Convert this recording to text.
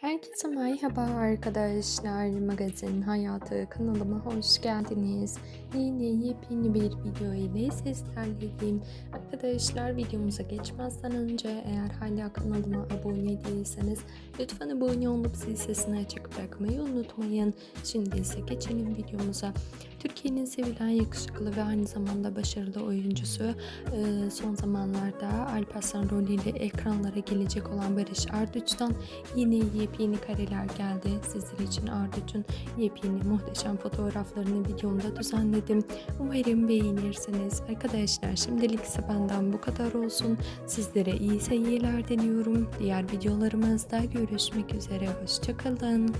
Herkese merhaba arkadaşlar. Magazin Hayatı kanalıma hoş geldiniz. Yeni yepyeni bir video ile sizlerleyim. Arkadaşlar videomuza geçmezden önce eğer hala kanalıma abone değilseniz lütfen abone olup zil sesini açık bırakmayı unutmayın. Şimdi ise geçelim videomuza. Türkiye'nin sevilen yakışıklı ve aynı zamanda başarılı oyuncusu e, son zamanlarda Alparslan rolüyle ekranlara gelecek olan Barış Arduç'tan yine yepyeni kareler geldi. Sizler için Arduç'un yepyeni muhteşem fotoğraflarını videomda düzenledim. Umarım beğenirsiniz. Arkadaşlar şimdilik ise benden bu kadar olsun. Sizlere iyi seyirler diliyorum. Diğer videolarımızda görüşmek üzere. Hoşçakalın.